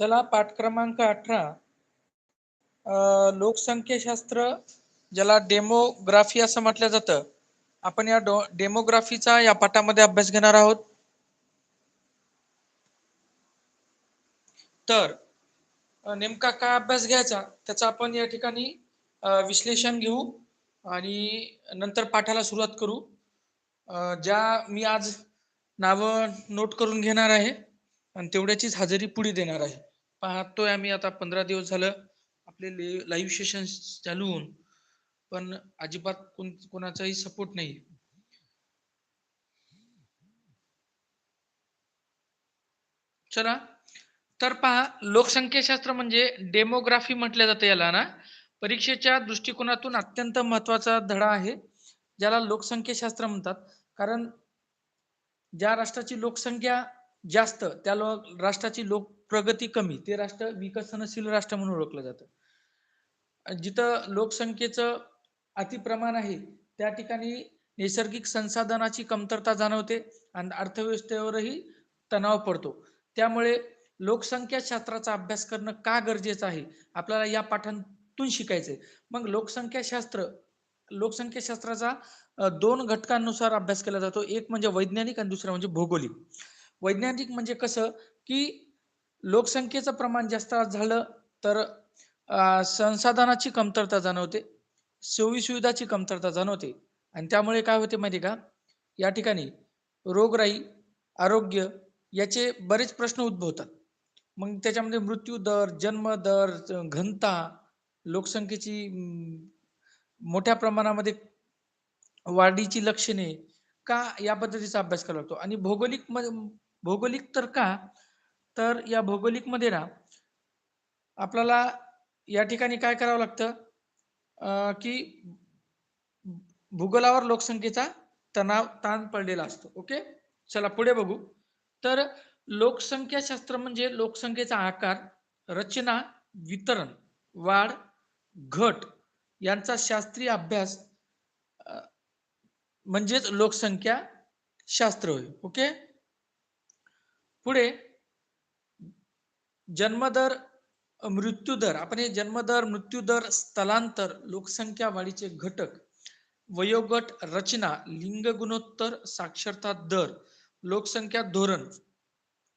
चला पाठ क्रमांक अठरा लोकसंख्याशास्त्र ज्याला डेमोग्राफी असं म्हटलं जातं. आपण या डो डेमोग्राफीचा या पाठामध्ये अभ्यास घेणार आहोत. तर नेमका काय अभ्यास घ्यायचा? त्याचा आपण या ठिकाणी विश्लेषण घेऊ आणि नंतर पाठाला सुरुवात करू. ज्या मी आज नावं नोट करून घेणार आहे आणि तेवढ्याचीच हजेरी पुढे देणार आहे. पाहतोय आम्ही आता पंधरा दिवस झालं आपले लाईव्ह सेशन चालू होऊन पण अजिबात कोण कोणाचाही सपोर्ट नाही. चला तर पहा लोकसंख्याशास्त्र म्हणजे डेमोग्राफी म्हटलं जातं याला ना. परीक्षेच्या दृष्टिकोनातून अत्यंत महत्त्वाचा धडा आहे ज्याला लोकसंख्याशास्त्र म्हणतात. कारण ज्या राष्ट्राची लोकसंख्या जास्त त्या लो राष्ट्राची लोक प्रगती कमी ते राष्ट्र विकसनशील राष्ट्र म्हणून ओळखलं जातं. जिथं लोकसंख्येचं अतिप्रमाण आहे त्या ठिकाणी नैसर्गिक संसाधनाची कमतरता जाणवते आणि अर्थव्यवस्थेवरही तणाव पडतो. त्यामुळे लोकसंख्याशास्त्राचा अभ्यास करणं का गरजेचं आहे? आपल्याला या पाठांतून शिकायचंय. मग लोकसंख्याशास्त्र लोकसंख्याशास्त्राचा दोन घटकांनुसार अभ्यास केला जातो. एक म्हणजे वैज्ञानिक आणि दुसरं म्हणजे भौगोलिक. वैज्ञानिक म्हणजे कसं की लोकसंख्येचं प्रमाण जास्त झालं तर संसाधनाची कमतरता जाणवते सोयी सुविधाची कमतरता जाणवते. आणि त्यामुळे काय होते माहिती का? या ठिकाणी रोगराई आरोग्य याचे बरेच प्रश्न उद्भवतात. मग त्याच्यामध्ये मृत्यू दर जन्म दर घनता लोकसंख्येची मोठ्या प्रमाणामध्ये वाढीची लक्षणे का या पद्धतीचा अभ्यास करावा लागतो? आणि भौगोलिक भौगोलिक तर का तर या भौगोलिकमध्ये ना आपल्याला या ठिकाणी काय करावं लागतं? की भूगोलावर लोकसंख्येचा तणाव ताण पडलेला असतो. ओके? चला पुढे बघू. तर लोकसंख्याशास्त्र म्हणजे लोकसंख्येचा आकार रचना वितरण वाढ घट यांचा शास्त्रीय अभ्यास म्हणजेच लोकसंख्या शास्त्र होय. ओके? पुढे जन्मदर मृत्यूदर आपण हे जन्मदर मृत्यूदर स्थलांतर लोकसंख्या वाढीचे घटक वयोगट रचना लिंग गुणोत्तर साक्षरता दर लोकसंख्या धोरण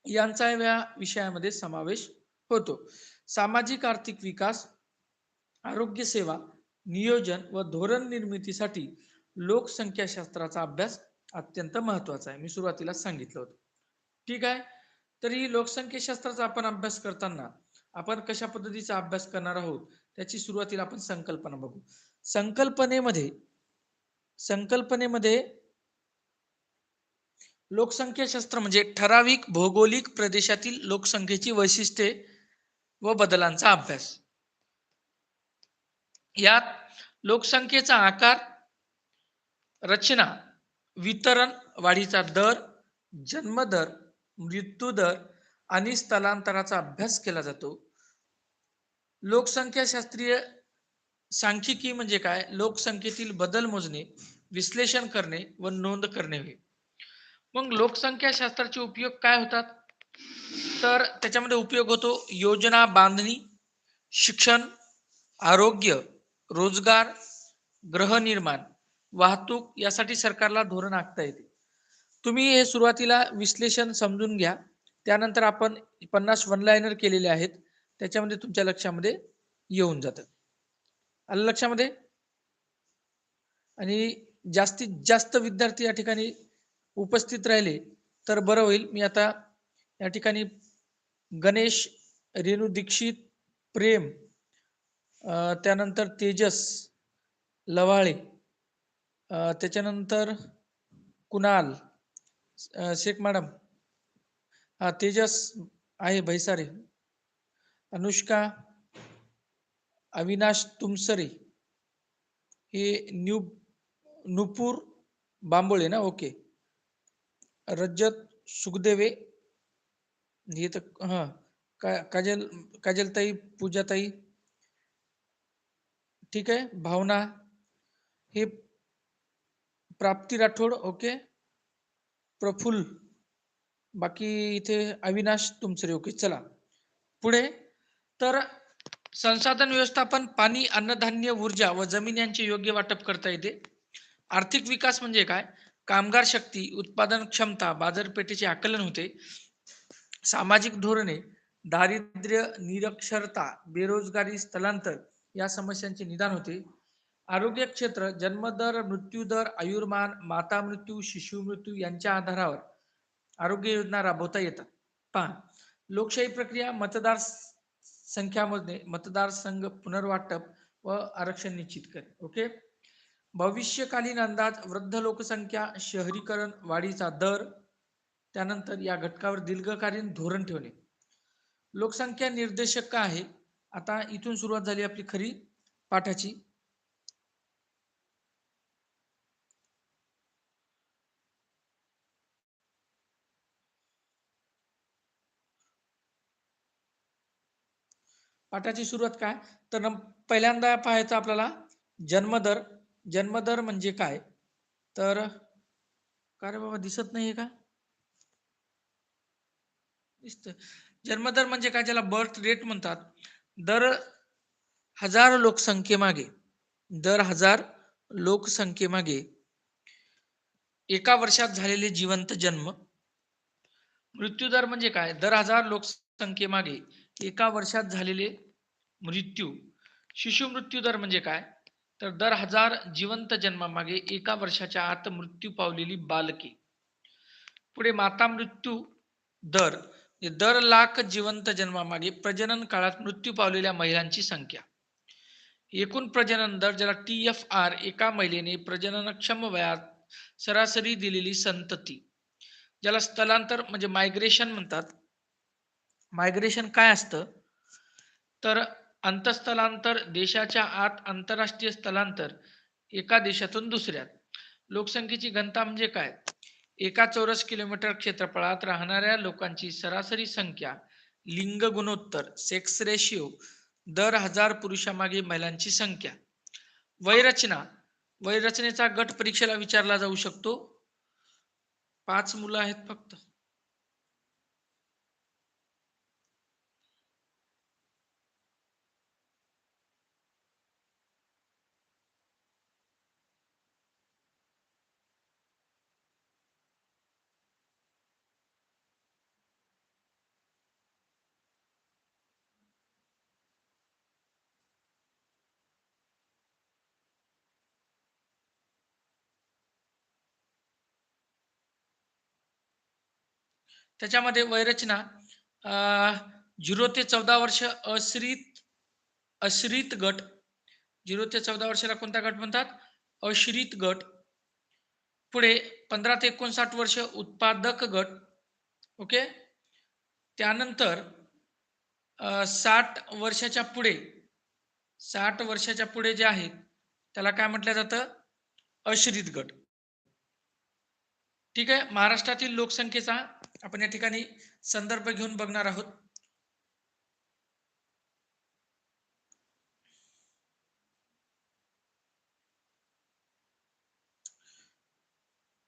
यांचा या विषयामध्ये समावेश होतो. सामाजिक आर्थिक विकास आरोग्य सेवा नियोजन व धोरण निर्मितीसाठी लोकसंख्याशास्त्राचा अभ्यास अत्यंत महत्त्वाचा आहे. मी सुरुवातीला सांगितलं होतं. ठीक आहे? तरी लोकसंख्याशास्त्राचा आपण अभ्यास करताना आपण कशा पद्धतीचा अभ्यास करणार आहोत त्याची सुरुवातीला आपण संकल्पना बघू. संकल्पनेमध्ये संकल्पनेमध्ये लोकसंख्याशास्त्र म्हणजे ठराविक भौगोलिक प्रदेशातील लोकसंख्येची वैशिष्ट्ये व बदलांचा अभ्यास. यात लोकसंख्येचा आकार रचना वितरण वाढीचा दर जन्मदर मृत्यू दर आणि स्थलांतराचा अभ्यास केला जातो. लोकसंख्या शास्त्रीय सांख्यिकी म्हणजे काय? लोकसंख्येतील बदल मोजणे विश्लेषण करणे व नोंद करणे होय. मग लोकसंख्या शास्त्राचे उपयोग काय होतात? तर त्याच्यामध्ये उपयोग होतो योजना बांधणी शिक्षण आरोग्य रोजगार गृहनिर्माण वाहतूक यासाठी सरकारला धोरण आखता येते. तुम्ही हे सुरुवातीला विश्लेषण समजून घ्या. त्यानंतर आपण पन्नास वनलायनर केलेले आहेत. त्याच्यामध्ये तुमच्या लक्षामध्ये येऊन जातं. आलं लक्षामध्ये? आणि जास्तीत जास्त विद्यार्थी या ठिकाणी उपस्थित राहिले तर बरं होईल. मी आता या ठिकाणी गणेश रेणू दीक्षित प्रेम त्यानंतर तेजस लवाळे त्याच्यानंतर कुणाल शेख मॅडम हा तेजस आहे भैसारे अनुष्का अविनाश तुमसरे हे न्यू नुपूर बांबोळे ना? ओके. रजत सुखदेवे हे तर हा का काजल काजलताई पूजाताई ठीक आहे. भावना हे प्राप्ती राठोड ओके. प्रफुल्ल. बाकी इथे अविनाश तुमचं ओके चला. पुढे. तर संसाधन व्यवस्थापन पाणी अन्नधान्य ऊर्जा व जमीन यांचे योग्य वाटप करता येते. आर्थिक विकास म्हणजे काय? कामगार शक्ती उत्पादन क्षमता बाजारपेठेचे आकलन होते. सामाजिक धोरणे दारिद्र्य निरक्षरता बेरोजगारी स्थलांतर या समस्यांचे निदान होते. आरोग्य क्षेत्र जन्मदर मृत्यूदर आयुर्मान माता मृत्यू शिशु मृत्यू यांच्या आधारावर आरोग्य योजना राबवता येतात. पहा लोकशाही प्रक्रिया मतदार संख्या मोजणे मतदारसंघ पुनर्वाटप व आरक्षण निश्चित करे ओके? भविष्यकालीन अंदाज वृद्ध लोकसंख्या शहरीकरण वाढीचा दर त्यानंतर या घटकावर दीर्घकालीन धोरण ठेवणे. लोकसंख्या निर्देशक आहे? आता इथून सुरुवात झाली आपली खरी पाठाची. पाठाची सुरुवात काय? तर पहिल्यांदा पाहायचं आपल्याला जन्मदर. जन्मदर म्हणजे काय? तर का रे बाबा दिसत नाहीये का? दिसत. जन्मदर म्हणजे काय? ज्याला बर्थ रेट म्हणतात. दर हजार लोकसंख्येमागे. दर हजार लोकसंख्येमागे. एका वर्षात झालेले जिवंत जन्म. मृत्यूदर म्हणजे काय? दर हजार लोकसंख्येमागे. एका वर्षात झालेले मृत्यू. शिशु मृत्यू दर म्हणजे काय? तर दर हजार जिवंत जन्मामागे एका वर्षाच्या आत मृत्यू पावलेली बालके. पुढे माता मृत्यू दर म्हणजे दर लाख जिवंत जन्मामागे प्रजनन काळात मृत्यू पावलेल्या महिलांची संख्या. एकूण प्रजनन दर ज्याला टी एफ आर एका महिलेने प्रजननक्षम वयात सरासरी दिलेली संतती ज्याला स्थलांतर म्हणजे मायग्रेशन म्हणतात. मायग्रेशन काय असतं? तर अंतस्थलांतर देशाच्या आत आंतरराष्ट्रीय स्थलांतर एका देशातून दुसऱ्यात. लोकसंख्येची घनता म्हणजे काय? एका चौरस किलोमीटर क्षेत्रफळात राहणाऱ्या लोकांची सरासरी संख्या लिंग गुणोत्तर सेक्स रेशिओ दर हजार पुरुषामागे महिलांची संख्या. वयरचना वयरचनेचा गट परीक्षेला विचारला जाऊ शकतो. पाच मुलं आहेत फक्त. त्याच्यामध्ये वयरचना झिरो ते चौदा वर्ष अश्रित अश्रित गट. झिरो ते चौदा वर्षाला कोणता गट म्हणतात? अश्रित गट. पुढे पंधरा ते एकोणसाठ वर्ष उत्पादक गट. ओके? त्यानंतर साठ वर्षाच्या पुढे साठ वर्षाच्या पुढे जे आहेत त्याला काय म्हटलं जातं? अश्रित गट. ठीक आहे? महाराष्ट्रातील लोकसंख्येचा आपण या ठिकाणी संदर्भ घेऊन बघणार आहोत.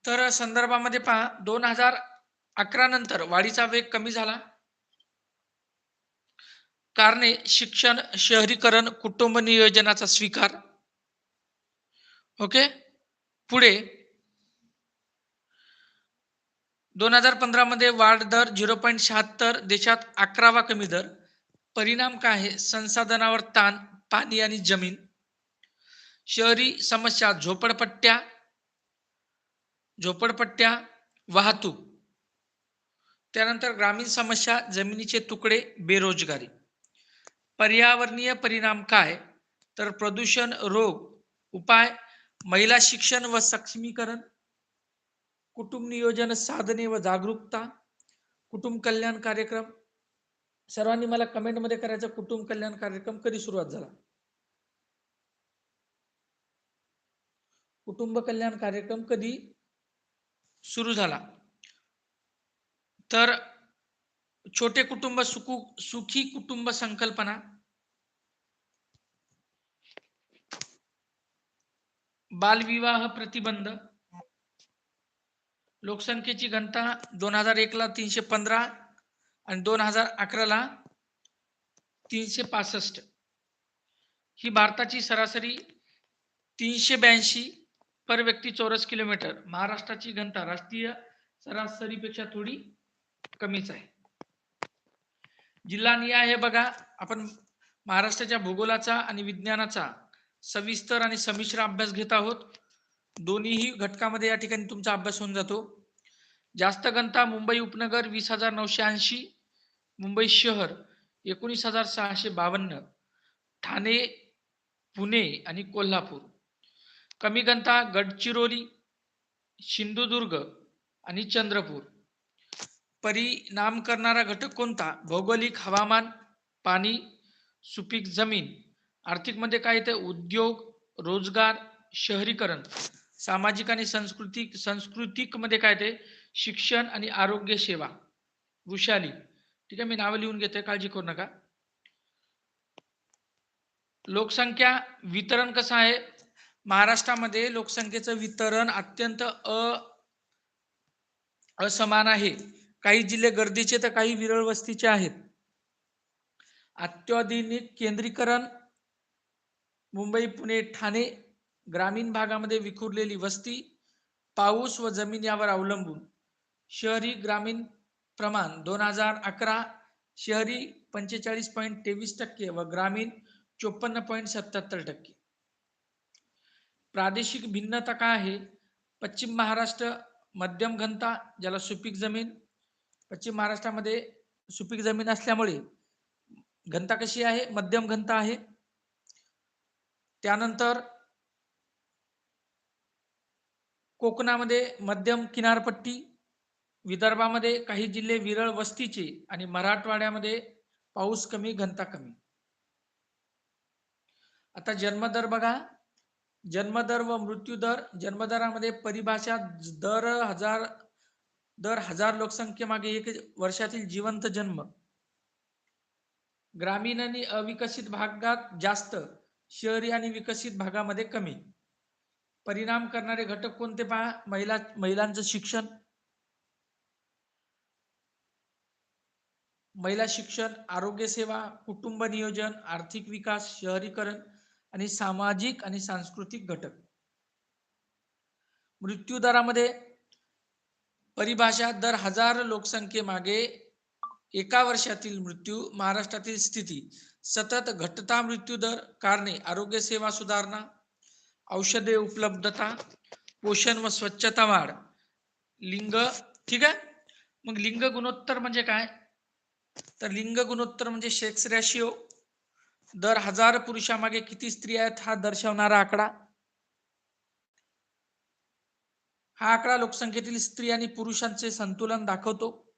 तर संदर्भामध्ये पहा दोन हजार अकरा नंतर वाढीचा वेग कमी झाला. कारणे शिक्षण शहरीकरण कुटुंब नियोजनाचा स्वीकार. ओके? पुढे दोन हजार पंधरामध्ये वाढ दर झिरो पॉईंट शहात्तर देशात अकरावा कमी दर. परिणाम काय आहे? संसाधनावर ताण पाणी आणि जमीन. शहरी समस्या झोपडपट्ट्या झोपडपट्ट्या वाहतूक. त्यानंतर ग्रामीण समस्या जमिनीचे तुकडे बेरोजगारी. पर्यावरणीय परिणाम काय? तर प्रदूषण रोग उपाय महिला शिक्षण व सक्षमीकरण. कुटुंब नियोजन साधने व जागरूकता कुटुंब कल्याण कार्यक्रम. सर्वांनी मला कमेंटमध्ये करायचं कुटुंब कल्याण कार्यक्रम कधी सुरुवात झाला? कुटुंब कल्याण कार्यक्रम कधी सुरू झाला? तर छोटे कुटुंब सुखू सुखी कुटुंब संकल्पना. बालविवाह प्रतिबंध. लोकसंख्येची घनता दोन हजार एकला तीनशे पंधरा आणि दोन हजार अकराला तीनशे पासष्ट. ही भारताची सरासरी तीनशे ब्याऐंशी पर व्यक्ती चौरस किलोमीटर. महाराष्ट्राची घनता राष्ट्रीय सरासरीपेक्षा थोडी कमीच आहे. जिल्हा निहाय हे बघा आपण महाराष्ट्राच्या भूगोलाचा आणि विज्ञानाचा सविस्तर आणि संमिश्र अभ्यास घेत आहोत. दोन्हीही घटकामध्ये या ठिकाणी तुमचा अभ्यास होऊन जातो. जास्त घनता मुंबई उपनगर वीस हजार नऊशे ऐंशी मुंबई शहर एकोणीस हजार सहाशे बावन्न ठाणे पुणे आणि कोल्हापूर. कमी घनता गडचिरोली सिंधुदुर्ग आणि चंद्रपूर. परिणाम करणारा घटक कोणता? भौगोलिक हवामान पाणी सुपीक जमीन. आर्थिकमध्ये काय येतं? उद्योग रोजगार शहरीकरण. सामाजिक आणि सांस्कृतिक सांस्कृतिकमध्ये काय ते? शिक्षण आणि आरोग्य सेवा. वृषाली ठीक आहे मी नावं लिहून घेते काळजी करू नका. लोकसंख्या वितरण कसं आहे? महाराष्ट्रामध्ये लोकसंख्येचं वितरण अत्यंत अ असमान आहे. काही जिल्हे गर्दीचे तर काही विरळ वस्तीचे आहेत. अत्याधुनिक केंद्रीकरण मुंबई पुणे ठाणे ग्रामीण भागामध्ये विखुरलेली वस्ती पाऊस व जमीन यावर अवलंबून. शहरी ग्रामीण प्रमाण दोन हजार अकरा शहरी पंचेचाळीस पॉईंट तेवीस टक्के व ग्रामीण चोपन्न पॉईंट सत्याहत्तर टक्के. प्रादेशिक भिन्नता काय आहे? पश्चिम महाराष्ट्र मध्यम घनता ज्याला सुपीक जमीन. पश्चिम महाराष्ट्रामध्ये सुपीक जमीन असल्यामुळे घनता कशी आहे? मध्यम घनता आहे. त्यानंतर कोकणामध्ये मध्यम किनारपट्टी विदर्भामध्ये काही जिल्हे विरळ वस्तीचे आणि मराठवाड्यामध्ये पाऊस कमी घनता कमी. आता जन्मदर बघा. जन्मदर व मृत्यूदर जन्मदरामध्ये परिभाषा दर हजार दर हजार लोकसंख्येमागे एक वर्षातील जिवंत जन्म. ग्रामीण आणि अविकसित भागात जास्त शहरी आणि विकसित भागामध्ये कमी. परिणाम करणारे घटक कोणते पहा? महिला महिलांचं शिक्षण. महिला शिक्षण आरोग्य सेवा कुटुंब नियोजन आर्थिक विकास शहरीकरण आणि सामाजिक आणि सांस्कृतिक घटक. मृत्यू दरामध्ये परिभाषा दर हजार लोकसंख्येमागे एका वर्षातील मृत्यू महाराष्ट्रातील स्थिती. सतत घटता मृत्यू दर कारणे आरोग्य सेवा सुधारणा औषधे उपलब्धता पोषण व स्वच्छता वाढ. लिंग ठीक आहे? मग लिंग गुणोत्तर म्हणजे काय? तर लिंग गुणोत्तर म्हणजे सेक्स रॅशिओ दर हजार पुरुषामागे किती स्त्री आहेत हा दर्शवणारा आकडा. हा आकडा लोकसंख्येतील स्त्री आणि पुरुषांचे संतुलन दाखवतो.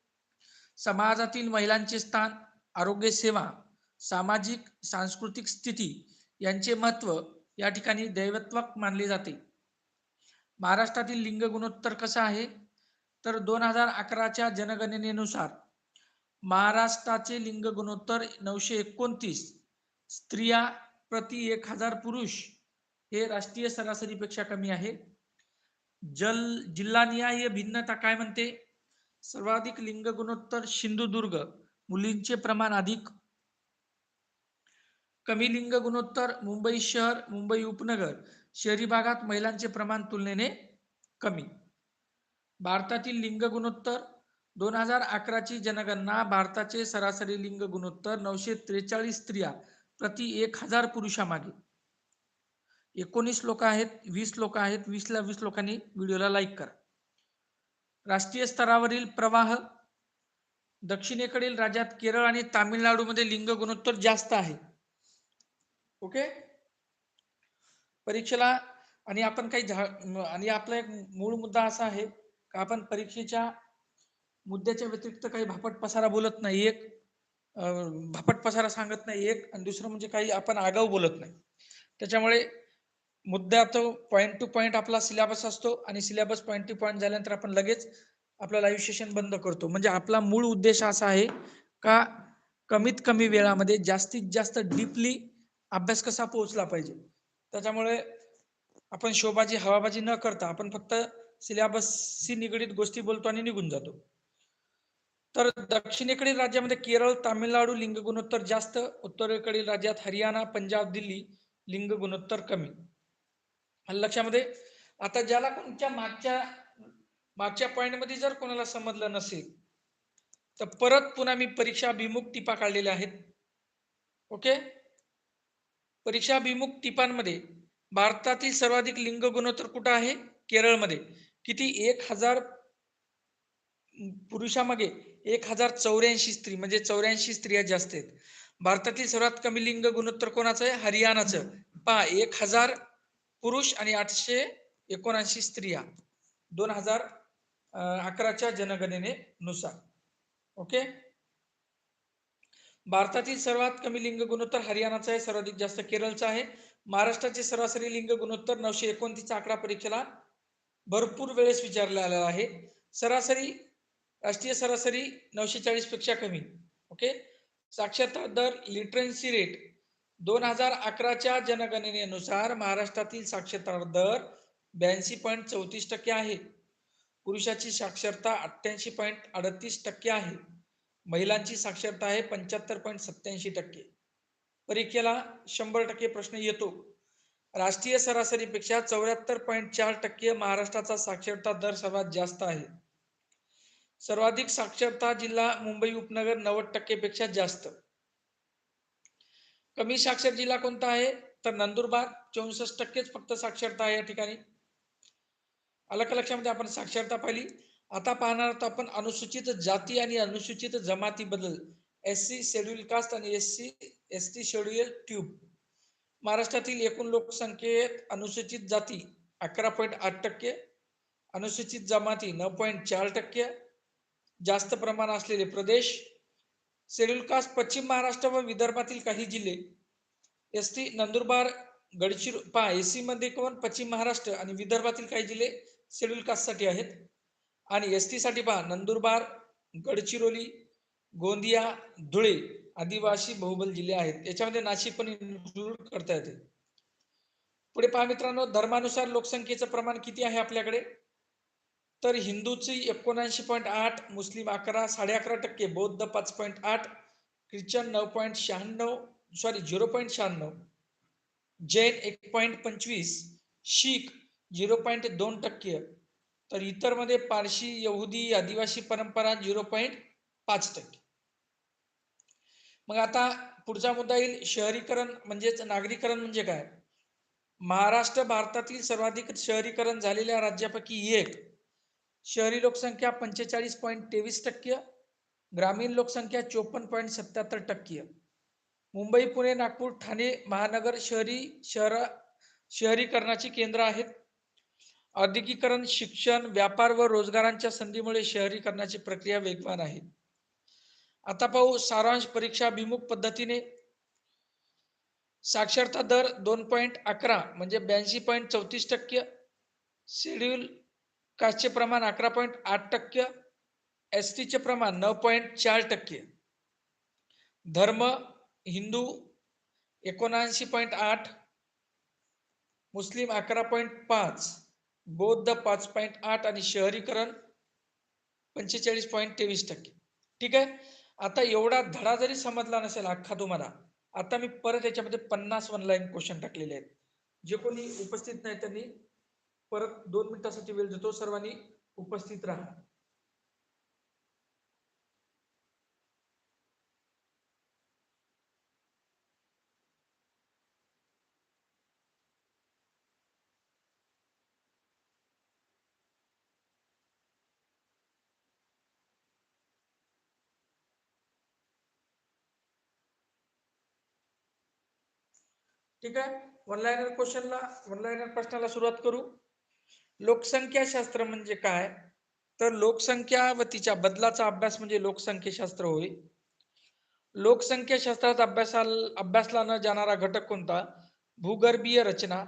समाजातील महिलांचे स्थान आरोग्य सेवा सामाजिक सांस्कृतिक स्थिती यांचे महत्त्व या ठिकाणी दैवत्वक मानले जाते. महाराष्ट्रातील लिंग गुणोत्तर कसं आहे? तर दोन हजार अकराच्या जनगणनेनुसार महाराष्ट्राचे लिंग गुणोत्तर नऊशे एकोणतीस स्त्रिया प्रति एक हजार पुरुष हे राष्ट्रीय सरासरीपेक्षा कमी आहे. जल जिल्हानिहाय भिन्नता काय म्हणते? सर्वाधिक लिंग गुणोत्तर सिंधुदुर्ग मुलींचे प्रमाण अधिक कमी लिंग गुणोत्तर मुंबई शहर मुंबई उपनगर शहरी भागात महिलांचे प्रमाण तुलनेने कमी. भारतातील लिंग गुणोत्तर दोन हजार अकराची जनगणना भारताचे सरासरी लिंग गुणोत्तर नऊशे त्रेचाळीस स्त्रिया प्रति एक हजार पुरुषामागे. एकोणीस लोक आहेत वीस लोक आहेत वीसला वीस लोकांनी व्हिडिओला लाईक करा. राष्ट्रीय स्तरावरील प्रवाह दक्षिणेकडील राज्यात केरळ आणि तामिळनाडूमध्ये लिंग गुणोत्तर जास्त आहे. ओके? परीक्षेला आणि आपण काही झा आणि आपला एक मूळ मुद्दा असा आहे का आपण परीक्षेच्या मुद्द्याच्या व्यतिरिक्त काही भापट पसारा बोलत नाही एक भापट पसारा सांगत नाही एक आणि दुसरं म्हणजे काही आपण आगाऊ बोलत नाही. त्याच्यामुळे मुद्दा तो पॉईंट टू पॉईंट आपला सिलेबस असतो आणि सिलेबस पॉईंट टू पॉईंट झाल्यानंतर आपण लगेच आपला लाईव्ह सेशन बंद करतो. म्हणजे आपला मूळ उद्देश असा आहे का कमीत कमी वेळामध्ये जास्तीत जास्त डीपली अभ्यास कसा पोहोचला पाहिजे? त्याच्यामुळे आपण शोबाजी हवाबाजी न करता आपण फक्त सिलेबसशी निगडीत गोष्टी बोलतो आणि निघून जातो. तर दक्षिणेकडील राज्यामध्ये केरळ तामिळनाडू लिंग गुणोत्तर जास्त उत्तरेकडील राज्यात हरियाणा पंजाब दिल्ली लिंग गुणोत्तर कमी. लक्षामध्ये आता ज्याला कोणत्या मागच्या मागच्या पॉईंटमध्ये जर कोणाला समजलं नसेल तर परत पुन्हा मी परीक्षा अभिमुख टिपा काढलेल्या आहेत. ओके? परीक्षाभिमुख टिपांमध्ये भारतातील सर्वाधिक लिंग गुणोत्तर कुठं आहे? केरळमध्ये. किती? एक हजार पुरुषामागे एक हजार चौऱ्याऐंशी स्त्री म्हणजे चौऱ्याऐंशी स्त्रिया जास्त आहेत. भारतातील सर्वात कमी लिंग गुणोत्तर कोणाचं आहे? हरियाणाचं. पहा एक हजार पुरुष आणि आठशे एकोणऐंशी स्त्रिया. दोन हजार अकराच्या जनगणनेनुसार. ओके? भारतातील सर्वात कमी लिंग गुणोत्तर हरियाणाचा आहे सर्वाधिक जास्त केरळचा आहे. महाराष्ट्राचे सरासरी लिंग गुणोत्तर नऊशे एकोणतीसचा आकडा परीक्षेला भरपूर वेळेस विचारला आलेला आहे. सरासरी राष्ट्रीय सरासरी नऊशे चाळीसपेक्षा कमी. ओके? साक्षरता दर लिटरन्सी रेट दोन हजार अकराच्या जनगणनेनुसार महाराष्ट्रातील साक्षरता दर ब्याऐंशी पॉईंट चौतीस टक्के आहे. पुरुषाची साक्षरता अठ्ठ्याऐंशी पॉईंट अडतीस टक्के आहे. महिलांची साक्षरता आहे पंच्याहत्तर पॉईंट सत्याऐंशी टक्के. परीक्षेला शंभर टक्के प्रश्न येतो. राष्ट्रीय सरासरीपेक्षा चौऱ्याहत्तर पॉईंट चार टक्के महाराष्ट्राचा साक्षरता दर सर्वात जास्त आहे. सर्वाधिक साक्षरता जिल्हा मुंबई उपनगर नव्वद टक्केपेक्षा जास्त. कमी साक्षर जिल्हा कोणता आहे? तर नंदुरबार चौसष्ट टक्केच फक्त साक्षरता आहे या ठिकाणी. अलग लक्षामध्ये? आपण साक्षरता पाहिली. आता पाहणार आहोत आपण अनुसूचित जाती आणि अनुसूचित जमातीबद्दल. एस सी शेड्युल कास्ट आणि S C S T scheduled tribe महाराष्ट्रातील एकूण लोकसंख्येत अनुसूचित जाती अकरा पॉईंट आठ टक्के अनुसूचित जमाती नऊ पॉईंट चार टक्के जास्त प्रमाण असलेले प्रदेश. शेड्यूल कास्ट पश्चिम महाराष्ट्र व विदर्भातील काही जिल्हे. एस टी नंदुरबार गडचिरो पहा एस सीमध्ये कोण? पश्चिम महाराष्ट्र आणि विदर्भातील काही जिल्हे शेड्यूल कास्टसाठी आहेत. आणि एस टी साठी पहा नंदुरबार गडचिरोली गोंदिया धुळे आदिवासी बहुबल जिल्हे आहेत. याच्यामध्ये नाशिक पण इन्क्लूड करता येते. पुढे पहा मित्रांनो धर्मानुसार लोकसंख्येचं प्रमाण किती आहे आपल्याकडे? तर हिंदूची एकोणऐंशी पॉईंट आठ मुस्लिम अकरा साडे अकरा टक्के बौद्ध पाच पॉईंट आठ ख्रिश्चन नऊ पॉईंट शहाण्णव सॉरी झिरो पॉईंट शहाण्णव जैन एक पॉईंट पंचवीस शीख झिरो पॉईंट दोन टक्के तर इतरमध्ये पारशी यहुदी आदिवासी परंपरा झिरो पॉईंट पाच टक्के. मग आता पुढचा मुद्दा येईल शहरीकरण म्हणजेच नागरीकरण म्हणजे काय? महाराष्ट्र भारतातील सर्वाधिक शहरीकरण झालेल्या राज्यापैकी एक. शहरी लोकसंख्या पंचेचाळीस पॉईंट तेवीस टक्के ग्रामीण लोकसंख्या चोपन्न पॉईंट सत्याहत्तर टक्के. मुंबई पुणे नागपूर ठाणे महानगर शहरी शहर शहरीकरणाची केंद्र आहेत. औद्योगिकरण शिक्षण व्यापार व रोजगारांच्या संधीमुळे शहरीकरणाची प्रक्रिया वेगवान आहे. आता पाहू सारांश परीक्षा अभिमुख पद्धतीने. साक्षरता दर दोन पॉईंट अकरा म्हणजे ब्याऐंशी पॉईंट चौतीस टक्के. शेड्यूल कास्टचे प्रमाण अकरा पॉईंट आठ टक्के. एस टीचे प्रमाण नऊ पॉईंट चार टक्के. धर्म हिंदू एकोणऐंशी पॉईंट आठ. मुस्लिम अकरा पॉईंट पाच. बौद्ध पाच पॉईंट आठ आणि शहरीकरण पंचेचाळीस पॉईंट तेवीस टक्के. ठीक आहे? आता एवढा धडा जरी समजला नसेल अख्खा तुम्हाला आता मी परत याच्यामध्ये पन्नास वन लाईन क्वेश्चन टाकलेले आहेत. जे कोणी उपस्थित नाही त्यांनी परत दोन मिनिटासाठी वेळ देतो. सर्वांनी उपस्थित राहा. ठीक आहे? वन लायनर क्वेश्चनला वन लायनर प्रश्नाला सुरुवात करू. लोकसंख्याशास्त्र म्हणजे काय? तर लोकसंख्या व तिच्या बदलाचा अभ्यास म्हणजे लोकसंख्येशास्त्र होय. लोकसंख्याशास्त्रात अभ्यासाल अभ्यासला न जाणारा घटक कोणता? भूगर्भीय रचना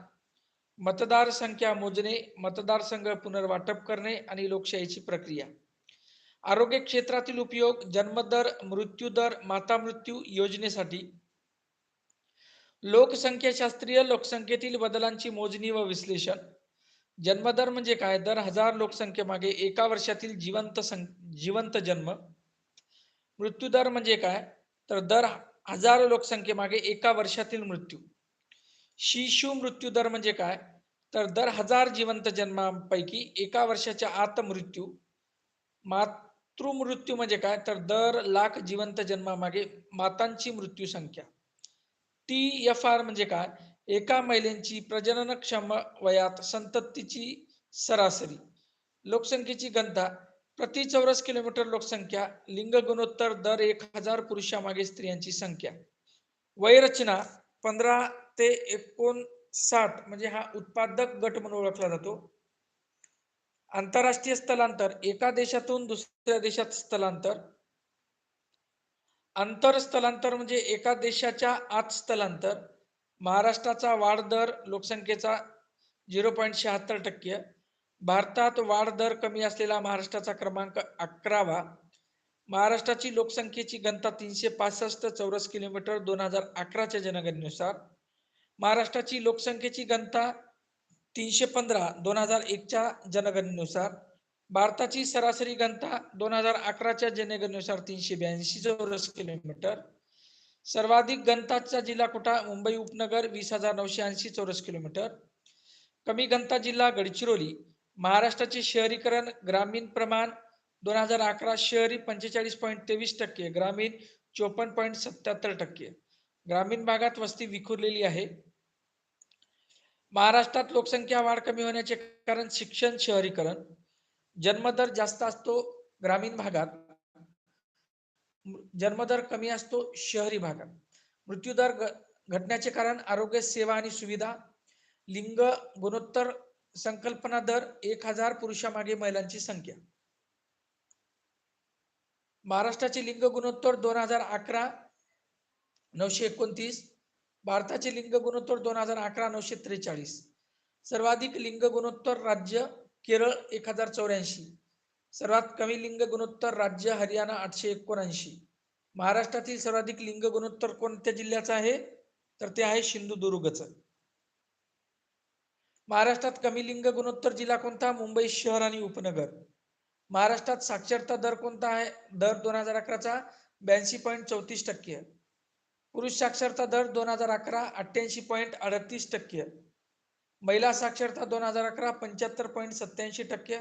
मतदार संख्या मोजणे मतदार संघ पुनर्वाटप करणे आणि लोकशाहीची प्रक्रिया. आरोग्य क्षेत्रातील उपयोग जन्मदर मृत्यू दर माता मृत्यू योजनेसाठी. लोकसंख्याशास्त्रीय लोकसंख्येतील बदलांची मोजणी व विश्लेषण. जन्मदर म्हणजे काय? दर हजार लोकसंख्येमागे एका वर्षातील जिवंत सं जिवंत जन्म. मृत्यूदर म्हणजे काय? तर दर हजार लोकसंख्येमागे एका वर्षातील मृत्यू. शिशु मृत्यूदर म्हणजे काय? तर दर हजार जिवंत जन्मांपैकी एका वर्षाच्या आत मृत्यू. मातृमृत्यू म्हणजे काय? तर दर लाख जिवंत जन्मामागे मातांची मृत्यू संख्या. टी एफ आर म्हणजे काय? एका महिलेची प्रजननक्षम वयात संततीची सरासरी. लोकसंख्येची घनता प्रति चौरस किलोमीटर लोकसंख्या लिंग गुणोत्तर दर एक हजार पुरुषामागे स्त्रियांची संख्या. वयरचना पंधरा ते एकोणसाठ म्हणजे हा उत्पादक गट म्हणून ओळखला जातो. आंतरराष्ट्रीय स्थलांतर एका देशातून दुसऱ्या देशात स्थलांतर स्थलांतर म्हणजे एका देशाच्या आत स्थलांतर महाराष्ट्राचा वाढ दर लोकसंख्येचा झिरो पॉईंट शहात्तर टक्के. भारतात वाढ दर कमी असलेला महाराष्ट्राचा क्रमांक अकरावा. महाराष्ट्राची लोकसंख्येची घनता तीनशे पासष्ट चौरस किलोमीटर दोन हजार अकराच्या जनगणनेनुसार. महाराष्ट्राची लोकसंख्येची घनता तीनशे पंधरा दोन हजार एकच्या जनगणनेनुसार. भारताची सरासरी घनता दोन हजार अकराच्या जनगणनेनुसार तीनशे ब्याऐंशी चौरस किलोमीटर. सर्वाधिक घनताचा जिल्हा कुठा? मुंबई उपनगर वीस हजार नऊशे ऐंशी चौरस किलोमीटर. कमी घनता जिल्हा गडचिरोली. महाराष्ट्राचे शहरीकरण ग्रामीण प्रमाण दोन हजार अकरा शहरी पंचेचाळीस पॉईंट तेवीस टक्के ग्रामीण चोपन्न पॉईंट सत्याहत्तर टक्के. ग्रामीण भागात वस्ती विखुरलेली आहे. महाराष्ट्रात लोकसंख्या वाढ कमी होण्याचे कारण शिक्षण शहरीकरण. जन्मदर जास्त असतो ग्रामीण भागात जन्मदर कमी असतो शहरी भागात. मृत्यूदर घटण्याचे कारण आरोग्य सेवा आणि सुविधा. लिंग गुणोत्तर संकल्पना दर एक हजार पुरुषामागे महिलांची संख्या. महाराष्ट्राचे लिंग गुणोत्तर दोन हजार अकरा नऊशे एकोणतीस भारताचे लिंग गुणोत्तर दोन हजार अकरा नऊशे त्रेचाळीस. सर्वाधिक लिंग गुणोत्तर राज्य केरळ एक हजार चौऱ्याऐंशी. सर्वात कमी लिंग गुणोत्तर राज्य हरियाणा आठशे एकोणऐंशी. महाराष्ट्रातील सर्वाधिक लिंग गुणोत्तर कोणत्या जिल्ह्याचं आहे? तर ते आहे सिंधुदुर्गचं. महाराष्ट्रात कमी लिंग गुणोत्तर जिल्हा कोणता? मुंबई शहर आणि उपनगर. महाराष्ट्रात साक्षरता दर कोणता आहे? दर दोन हजार अकराचा ब्याऐंशी पॉईंट चौतीस टक्के. पुरुष साक्षरता दर दोन हजार अकरा अठ्ठ्याऐंशी पॉईंट अडतीस टक्के. महिला साक्षरता दोन हजार अकरा पंच्याहत्तर पॉईंट सत्याऐंशी टक्के.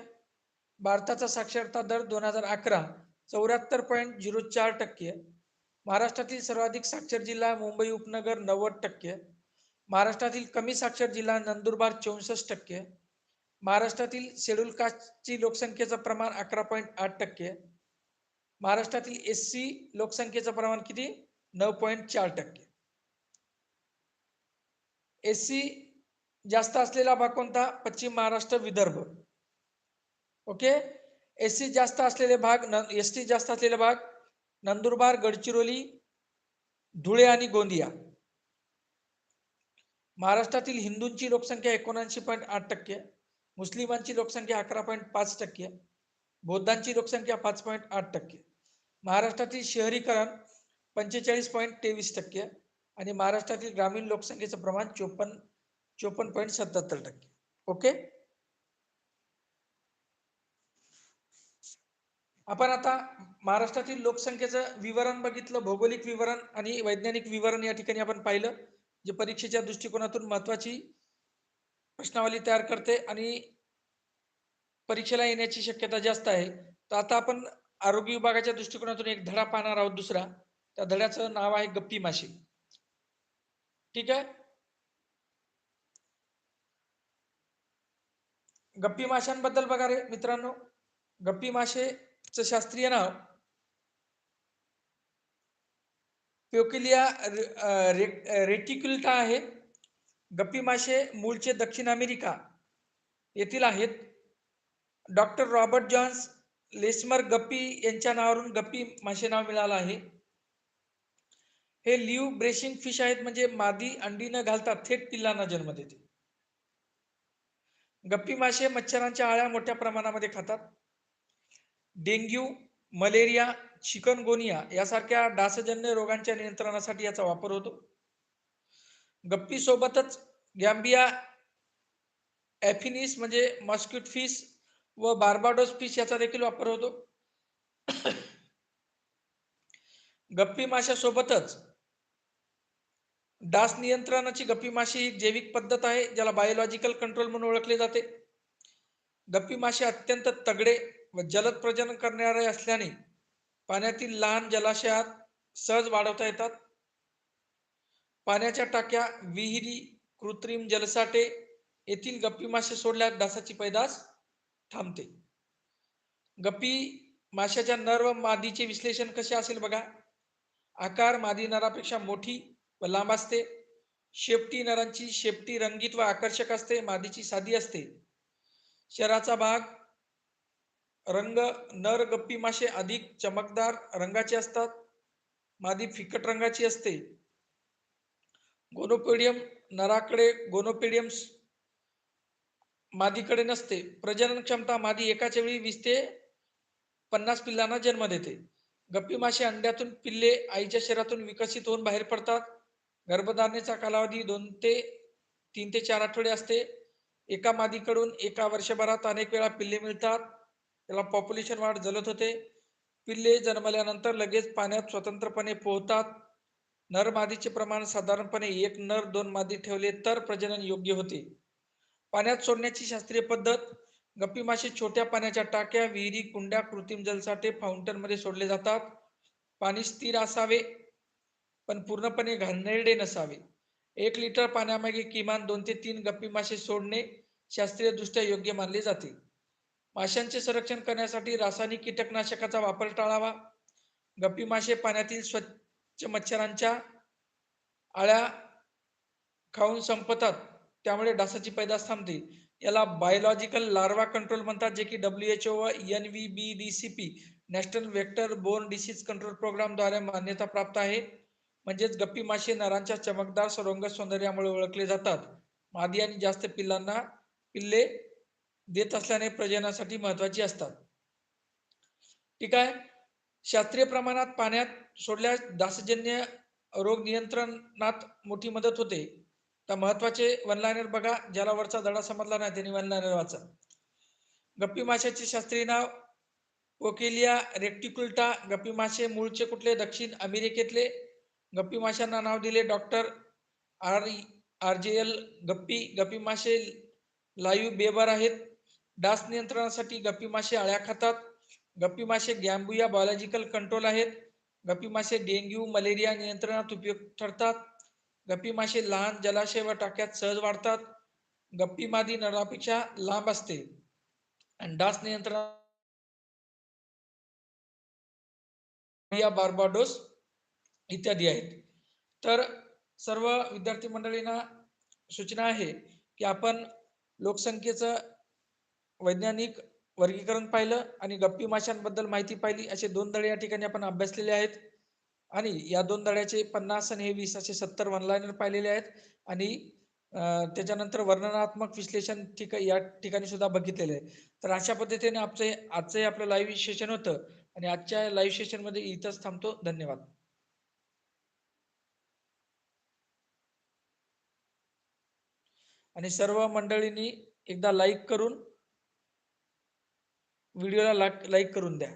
भारताचा साक्षरता दर दोन हजार अकरा चौऱ्याहत्तर पॉईंट झिरो चार टक्के. महाराष्ट्रातील सर्वाधिक साक्षर जिल्हा मुंबई उपनगर नव्वद टक्के. महाराष्ट्रातील कमी साक्षर जिल्हा नंदुरबार चौसष्ट टक्के. महाराष्ट्रातील शेड्यूल कास्टची लोकसंख्येचं प्रमाण अकरा पॉईंट आठ टक्के. महाराष्ट्रातील एस सी लोकसंख्येचं प्रमाण किती? नऊ पॉईंट चार टक्के. एस सी जास्त असलेला भाग कोणता? पश्चिम Maharashtra Vidarbha. Okay S C जास्त असलेले भाग एस टी जास्त असलेले भाग नंदुरबार गडचिरोली धुळे आणि गोंदिया. महाराष्ट्रातील हिंदूंची लोकसंख्या एकोणऐंशी पॉईंट आठ टक्के मुस्लिमांची लोकसंख्या अकरा पॉईंट पाच टक्के बौद्धांची लोकसंख्या पाच पॉईंट आठ टक्के. महाराष्ट्रातील शहरीकरण पंचेचाळीस पॉईंट तेवीस टक्के आणि महाराष्ट्रातील ग्रामीण लोकसंख्येचं प्रमाण चोपन्न चोपन्न पॉईंट सत्याहत्तर टक्के. ओके? आपण आता महाराष्ट्रातील लोकसंख्येचं विवरण बघितलं भौगोलिक विवरण आणि वैज्ञानिक विवरण या ठिकाणी आपण पाहिलं जे परीक्षेच्या दृष्टिकोनातून महत्वाची प्रश्नावली तयार करते आणि परीक्षेला येण्याची शक्यता जास्त आहे. तर आता आपण आरोग्य विभागाच्या दृष्टिकोनातून एक धडा पाहणार आहोत दुसरा. त्या धड्याचं नाव आहे गप्पी माशी. ठीक आहे? गप्पी माशांबद्दल बघा रे मित्रांनो. गप्पी माशेच शास्त्रीय नाव प्योकिलिया रेटिक्युलटा आहे. गप्पी मासे मूळचे दक्षिण अमेरिका येथील आहेत. Doctor Robert Johns Lechmere Guppy यांच्या नावावरून गप्पी मासे नाव मिळालं आहे. हे लिव्ह ब्रेशिंग फिश आहेत म्हणजे मादी अंडी न घालता थेट पिल्लांना जन्म देते. गप्पी मासे मच्छरांच्या आळ्या मोठ्या प्रमाणामध्ये खातात. डेंग्यू मलेरिया चिकनगोनिया यासारख्या डासजन्य रोगांच्या नियंत्रणासाठी याचा वापर होतो. गप्पी सोबतच गॅम्बिया ॲफिनिस म्हणजे मॉस्क्युट फिश व बार्बाडोस फिश याचा देखील वापर होतो. गप्पी माशासोबतच डास नियंत्रणाची गप्पी माशी ही जैविक पद्धत आहे ज्याला बायोलॉजिकल कंट्रोल म्हणून ओळखले जाते. गप्पी मासे अत्यंत तगडे व जलद प्रजनन करणारे असल्याने पाण्यातील लहान जलाशयात सहज वाढवता येतात. पाण्याच्या टाक्या विहिरी कृत्रिम जलसाठे येथील गप्पी मासे सोडल्यास डासाची पैदास थांबते. गप्पी माशाच्या नर व मादीचे विश्लेषण कसे असेल बघा. आकार मादी नरापेक्षा मोठी व लांब असते. शेपटी नरांची शेपटी रंगीत व आकर्षक असते. मादीची साधी असते. शरीराचा भाग रंग नर गप्पी मासे अधिक चमकदार रंगाचे असतात. मादी फिकट रंगाची असते. गोनोपेडियम नराकडे गोनोपेडियम मादीकडे नसते. प्रजनन क्षमता मादी एकाच्या वेळी वीस ते पन्नास पिल्लांना जन्म देते. गप्पी मासे अंड्यातून पिल्ले आईच्या शरीरातून विकसित होऊन बाहेर पडतात. गर्भधारणेचा कालावधी दोन ते तीन ते चार आठवडे असते. एका मादीकडून एका वर्षभरात अनेक वेळा पिल्ले मिळतात. त्याला पॉप्युलेशन वाढ जलद होते. पिल्ले जन्मल्यानंतर लगेच पाण्यात स्वतंत्रपणे पोहतात. नर मादीचे प्रमाण साधारणपणे एक नर दोन मादी ठेवले तर प्रजनन योग्य होते. पाण्यात सोडण्याची शास्त्रीय पद्धत गप्पी मासे छोट्या पाण्याच्या टाक्या विहिरी कुंड्या कृत्रिम जलसाठे फाउंटनमध्ये सोडले जातात. पाणी स्थिर असावे. पण पूर्णपणे घाणेरडे नसावे. एक लिटर पाण्यामागे किमान दोन ते तीन गप्पी मासे सोडणे शास्त्रीयदृष्ट्या योग्य मानले जाते. माशांचे संरक्षण करण्यासाठी रासायनिक कीटकनाशकाचा वापर टाळावा. गप्पी मासे पाण्यातील स्वच्छ मच्छरांच्या आळ्या खाऊन संपतात. त्यामुळे डासाची पैदास थांबते. याला बायोलॉजिकल लार्वा कंट्रोल म्हणतात जे की डब्ल्यू एच ओ व N V B D C P national vector borne disease control प्रोग्रामद्वारे मान्यता प्राप्त आहे. म्हणजेच गप्पी मासे नरांच्या चमकदार सरंग सौंदर्यामुळे ओळखले जातात. मादी आणि जास्त पिल्लांना पिल्ले देत असल्याने प्रजनासाठी महत्वाची असतात. ठीक आहे? शास्त्रीय प्रमाणात पाण्यात सोडल्यास डासजन्य रोग नियंत्रणात मोठी मदत होते. तर महत्त्वाचे वनलायनर बघा ज्याला वरचा धडा समजला नाही त्यांनी वनलायनर वाचा. गप्पी माशाचे शास्त्रीय नाव ओकेलिया रेक्टिकुल्टा गप्पी मासे मूळचे कुठले? दक्षिण अमेरिकेतले. गप्पी माशांना नाव दिले doctor R R J L Guppy. Guppy मासे लाईव्ह बेबर आहेत. डास नियंत्रणासाठी गप्पी मासे आळ्या खातात. गप्पी मासे गॅम्बुया बायोलॉजिकल कंट्रोल आहेत. गप्पी मासे डेंग्यू मलेरिया नियंत्रणात उपयोग ठरतात. गप्पी मासे लहान जलाशय व टाक्यात सहज वाढतात. गप्पी मादी नरापेक्षा लांब असते. आणि डास नियंत्रण बार्बाडोस इत्यादी आहेत. तर सर्व विद्यार्थी मंडळींना सूचना आहे की आपण लोकसंख्येचं वैज्ञानिक वर्गीकरण पाहिलं आणि गप्पी माशांबद्दल माहिती पाहिली असे दोन धडे या ठिकाणी आपण अभ्यासलेले आहेत. आणि या दोन धड्याचे पन्नास आणि हे वीस असे सत्तर वनलायनर पाहिलेले आहेत. आणि त्याच्यानंतर वर्णनात्मक विश्लेषण ठिक या ठिकाणी सुद्धा बघितलेले आहे. तर अशा पद्धतीने आमचं आजचं आपलं लाईव्ह सेशन होतं. आणि आजच्या लाईव्ह सेशनमध्ये इथंच थांबतो. धन्यवाद. आणि सर्व मंडळींनी एकदा लाईक करून व्हिडिओला लाईक करून द्या.